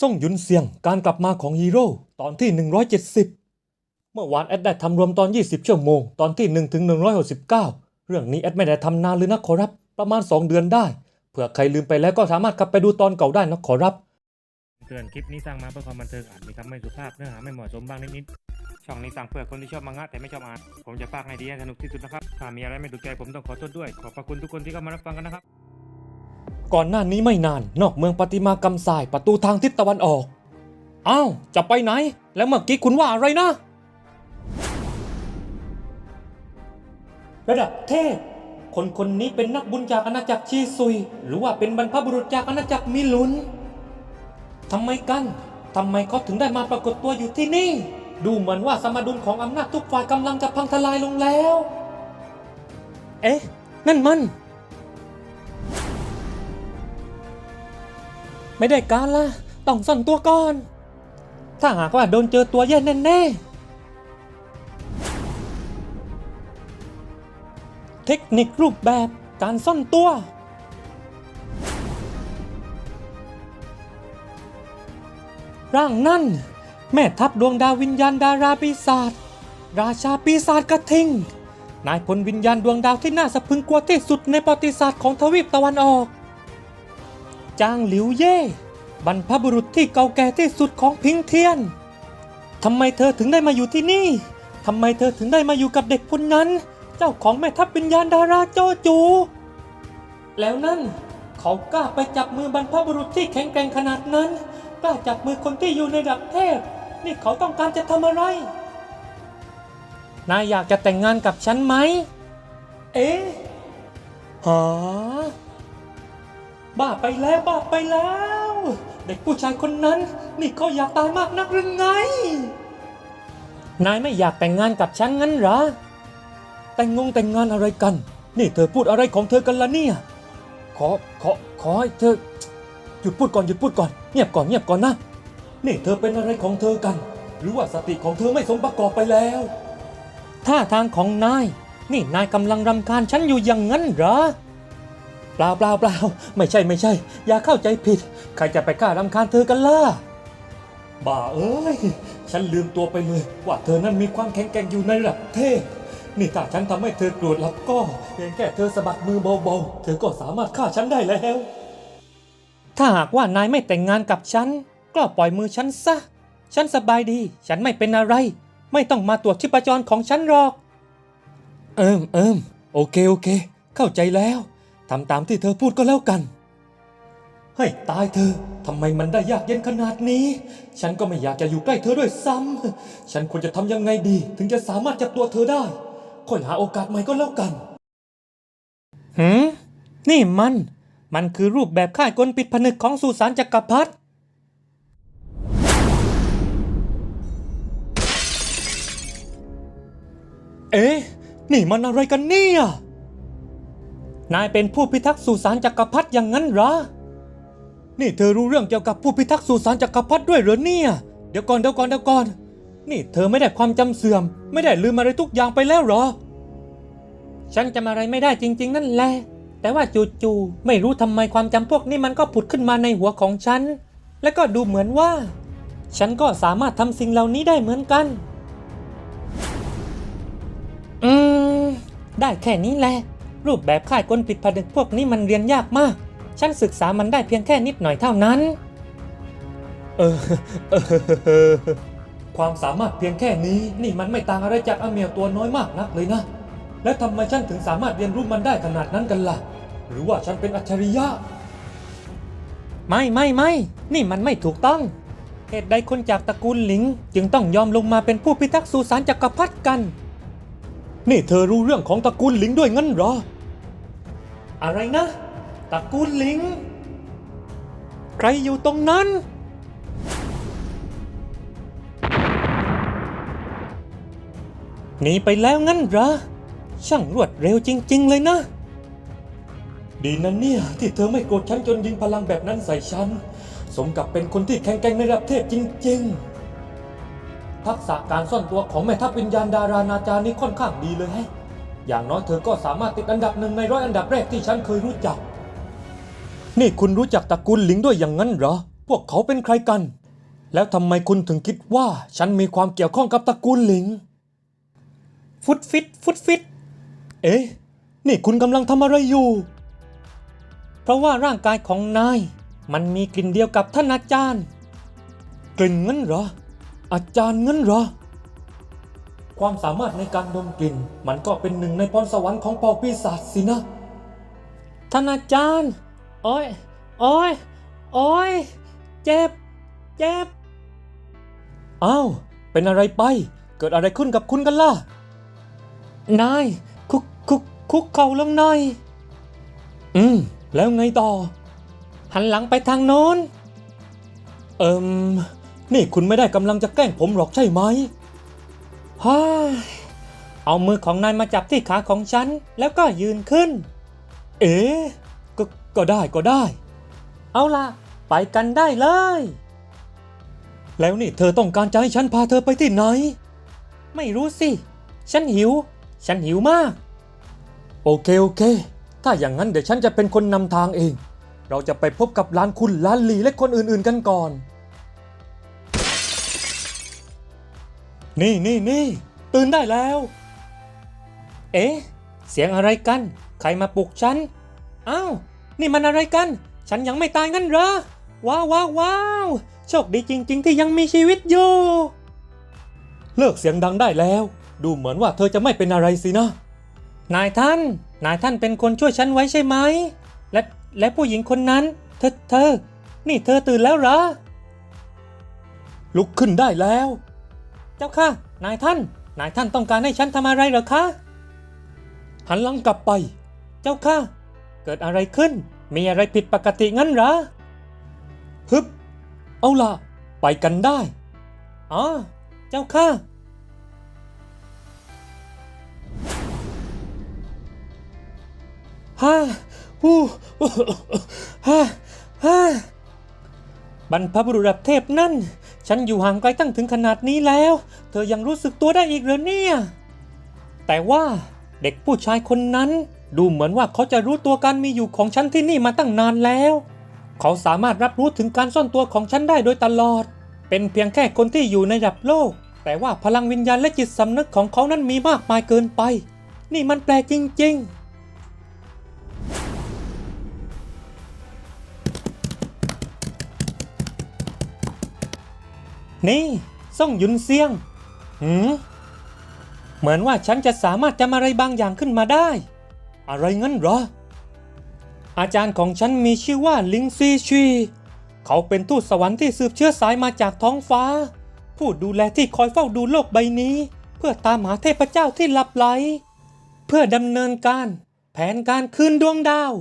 ส่งยุนเสียงการกลับมาของฮีโร่ตอนที่ 170 เมื่อวานแอดได้ทำรวมตอน 20 ชั่วโมง ตอนที่1ถึง169 เรื่องนี้แอดไม่ได้ทำนานเลยนะขอรับ ประมาณ 2 เดือนได้ เผื่อใครลืมไปแล้วก็สามารถกลับไปดูตอนเก่าได้นะขอรับ เตือนคลิปนี้สร้างมาเพื่อความบันเทิงอาจมีคำไม่สุภาพเนื้อหาไม่เหมาะสมบ้างนิดๆช่องนี้สร้างเพื่อคนที่ชอบมังงะแต่ไม่ชอบอ่าน ผมจะพากให้ดีให้สนุกที่สุดนะครับ ถ้ามีอะไรไม่ถูกใจผมต้องขอโทษด้วย ขอบพระคุณทุกคนที่เข้ามารับฟังกันนะครับ ก่อนหน้านี้ไม่นาน นอกเมืองปฏิมากรรมทรายประตูทางทิศตะวันออก อ้าว จะไปไหน แล้วเมื่อกี้คุณว่าอะไรนะ ระดับเทพ คนคนนี้เป็นนักบุญจากอาณาจักรชีซุย หรือว่าเป็นบรรพบุรุษจากอาณาจักรมิลุนทำไมกัน ทำไมเขาถึงได้มาปรากฏตัวอยู่ที่นี่ ดูเหมือนว่าสมดุลของอำนาจทุกฝ่ายกำลังจะพังทลายลงแล้ว เอ๊ะ นั่นมัน ไม่ได้การละต้องซ่อนตัวก่อน ถ้าหากว่าโดนเจอตัวแย่แน่ๆ เทคนิครูปแบบการซ่อนตัว ร่างนั่น แม่ทัพดวงดาววิญญาณดาราปีศาจราชาปีศาจกระทิงนายพลวิญญาณดวงดาวที่น่าสะพึงกลัวที่สุดในประวัติศาสตร์ของทวีปตะวันออก จางหลิวเย่บรรพบุรุษที่เก่าแก่ที่สุดของพิงเทียนทำไมเธอถึงได้มาอยู่ที่นี่ทำไมเธอถึงได้มาอยู่กับเด็กคนนั้น เจ้าของแม่ทัพวิญญาณดาราโจจู แล้วนั่น เขากล้าไปจับมือบรรพบุรุษที่แข็งแกร่งขนาดนั้น กล้าจับมือคนที่อยู่ในระดับเทพ นี่เขาต้องการจะทำอะไร นายอยากจะแต่งงานกับฉันไหม เอ๊ะหา บ้าไปแล้วบ้าไปแล้ว เด็กผู้ชายคนนั้น นี่เขาอยากตายมากนักหรือไง นายไม่อยากแต่งงานกับฉันงั้นเหรอ แต่งงงแต่งงานอะไรกัน นี่เธอพูดอะไรของเธอกันล่ะเนี่ย ขอขอขอให้เธอ หยุดพูดก่อนหยุดพูดก่อนเงียบก่อนเงียบก่อนนะ นี่เธอเป็นอะไรของเธอกัน หรือว่าสติของเธอไม่สมประกอบไปแล้วท่าทางของนาย นี่นายกำลังรำคาญฉันอยู่อย่างนั้นเหรอ เปล่าเปล่าเปล่าไม่ใช่ไม่ใช่ อย่าเข้าใจผิด ใครจะไปกล้ารำคาญเธอกันล่ะ บ้าเอ้ย ฉันลืมตัวไปเลย ว่าเธอนั้นมีความแข็งแกร่งอยู่ในระดับเทพ นี่ถ้าฉันทำให้เธอโกรธแล้วก็เพียงแค่เธอสะบัดมือเบาๆ เธอก็สามารถฆ่าฉันได้แล้ว ถ้าหากว่านายไม่แต่งงานกับฉัน ก็ปล่อยมือฉันซะ ฉันสบายดี ฉันไม่เป็นอะไร ไม่ต้องมาตรวจชีพจรของฉันหรอก เอิมเอิมโอเคโอเค เข้าใจแล้ว ทำตามที่เธอพูดก็แล้วกัน ให้ตายเธอทำไมมันได้ยากเย็นขนาดนี้ ฉันก็ไม่อยากจะอยู่ใกล้เธอด้วยซ้ำฉันควรจะทำยังไงดี ถึงจะสามารถจับตัวเธอได้ค่อยหาโอกาสใหม่ก็แล้วกันหืมนี่มัน มันคือรูปแบบค่ายกลปิดผนึกของสุสานจักรพรรดิเอ๊ะ นี่มันอะไรกันเนี่ย นายเป็นผู้พิทักษ์สุสานจักรพรรดิอย่างนั้นเหรอ นี่เธอรู้เรื่องเกี่ยวกับผู้พิทักษ์สุสานจักรพรรดิด้วยเหรอเนี่ย เดี๋ยวก่อนเดี๋ยวก่อนเดี๋ยวก่อน นี่เธอไม่ได้ความจำเสื่อม ไม่ได้ลืมอะไรทุกอย่างไปแล้วเหรอ ฉันจำอะไรไม่ได้จริง ๆ นั่นแหละ แต่ว่าจู่ๆไม่รู้ทำไมความจำพวกนี้มันก็ผุดขึ้นมาในหัวของฉัน และก็ดูเหมือนว่า ฉันก็สามารถทำสิ่งเหล่านี้ได้เหมือนกัน อืม ได้แค่นี้แหละ รูปแบบค่ายกลปิดผนึกพวกนี้มันเรียนยากมาก ฉันศึกษามันได้เพียงแค่นิดหน่อยเท่านั้น เออเออความสามารถเพียงแค่นี้ นี่มันไม่ต่างอะไรจากอเมียวตัวน้อยมากนักเลยนะ และทำไมฉันถึงสามารถเรียนรู้มันได้ขนาดนั้นกันล่ะ หรือว่าฉันเป็นอัจฉริยะ ไม่ไม่ไม่ นี่มันไม่ถูกต้องเหตุใดคนจากตระกูลหลิง จึงต้องยอมลงมาเป็นผู้พิทักษ์สุสานจักรพรรดิกัน นี่เธอรู้เรื่องของตระกูลหลิงด้วยงั้นเหรอ อะไรนะตระกูลลิง ใครอยู่ตรงนั้น หนีไปแล้วงั้นเหรอ ช่างรวดเร็วจริง ๆ เลยนะ ดีนะเนี่ย ที่เธอไม่โกรธฉันจนยิงพลังแบบนั้นใส่ฉัน สมกับเป็นคนที่แข็งแกร่งในระดับเทพจริง ๆทักษะการซ่อนตัวของแม่ทัพวิญญาณดารานาจานี่ค่อนข้างดีเลยให้ อย่างน้อยเธอก็สามารถติดอันดับหนึ่งในร้อยอันดับแรกที่ฉันเคยรู้จัก นี่คุณรู้จักตระกูลหลิงด้วยอย่างนั้นเหรอ พวกเขาเป็นใครกัน แล้วทำไมคุณถึงคิดว่าฉันมีความเกี่ยวข้องกับตระกูลหลิง ฟุตฟิต ฟุตฟิต เอ๊ะ นี่คุณกำลังทำอะไรอยู่ เพราะว่าร่างกายของนาย มันมีกลิ่นเดียวกับท่านอาจารย์ กลิ่นงั้นเหรอ อาจารย์งั้นเหรอ ความสามารถในการดมกลิ่น มันก็เป็นหนึ่งในพรสวรรค์ของปอปีศาจสินะ ท่านอาจารย์ โอ้ย โอ้ย โอ้ย เจ็บ เจ็บ อ้าว เป็นอะไรไป เกิดอะไรขึ้นกับคุณกันล่ะ นาย คุกคุกคุกเข่าลงหน่อย อืม แล้วไงต่อ หันหลังไปทางโน้น เอิมนี่คุณไม่ได้กำลังจะแกล้งผมหรอกใช่ไหม ฮ่าเอามือของนายมาจับที่ขาของฉัน แล้วก็ยืนขึ้น เอ๋ก็ก็ได้ก็ได้ เอาล่ะ ไปกันได้เลย แล้วนี่เธอต้องการจะให้ฉันพาเธอไปที่ไหน ไม่รู้สิ ฉันหิว ฉันหิวมาก โอเคโอเค ถ้าอย่างนั้นเดี๋ยวฉันจะเป็นคนนำทางเอง เราจะไปพบกับร้านคุณร้านหลีและคนอื่นๆกันก่อน นี่นี่นี่ตื่นได้แล้ว เอ๊ะ เสียงอะไรกัน ใครมาปลุกฉัน อ้าว นี่มันอะไรกัน ฉันยังไม่ตายงั้นเหรอ ว้าวว้าวว้าวโชคดีจริง ๆ ที่ยังมีชีวิตอยู่ เลิกเสียงดังได้แล้ว ดูเหมือนว่าเธอจะไม่เป็นอะไรสินะ นายท่าน นายท่านเป็นคนช่วยฉันไว้ใช่ไหม และและผู้หญิงคนนั้น เธอเธอ นี่เธอตื่นแล้วเหรอ ลุกขึ้นได้แล้ว เจ้าค่ะ นายท่าน นายท่านต้องการให้ฉันทำอะไรเหรอคะ หันหลังกลับไป เจ้าค่ะ เกิดอะไรขึ้น มีอะไรผิดปกติงั้นหรอ ฮึบ เอาล่ะ ไปกันได้ อ๋อ เจ้าค่ะฮ่าฮู้ฮ่าฮ่าบรรพบุรุษเทพนั่น ฉันอยู่ห่างไกลตั้งถึงขนาดนี้แล้ว เธอยังรู้สึกตัวได้อีกเหรอเนี่ย แต่ว่าเด็กผู้ชายคนนั้น ดูเหมือนว่าเขาจะรู้ตัวการมีอยู่ของฉันที่นี่มาตั้งนานแล้ว เขาสามารถรับรู้ถึงการซ่อนตัวของฉันได้โดยตลอด เป็นเพียงแค่คนที่อยู่ในระดับโลก แต่ว่าพลังวิญญาณและจิตสำนึกของเขานั้นมีมากมายเกินไป นี่มันแปลกจริง ๆ นี่ซ่งหยุนเซียงหืมเหมือนว่าฉันจะสามารถจำอะไรบางอย่างขึ้นมาได้ อะไรงั้นเหรอ อาจารย์ของฉันมีชื่อว่าลิงซีชี เขาเป็นทูตสวรรค์ที่สืบเชื้อสายมาจากท้องฟ้า ผู้ดูแลที่คอยเฝ้าดูโลกใบนี้ เพื่อตามหาเทพเจ้าที่หลับไหล เพื่อดำเนินการ แผนการคืนดวงดาว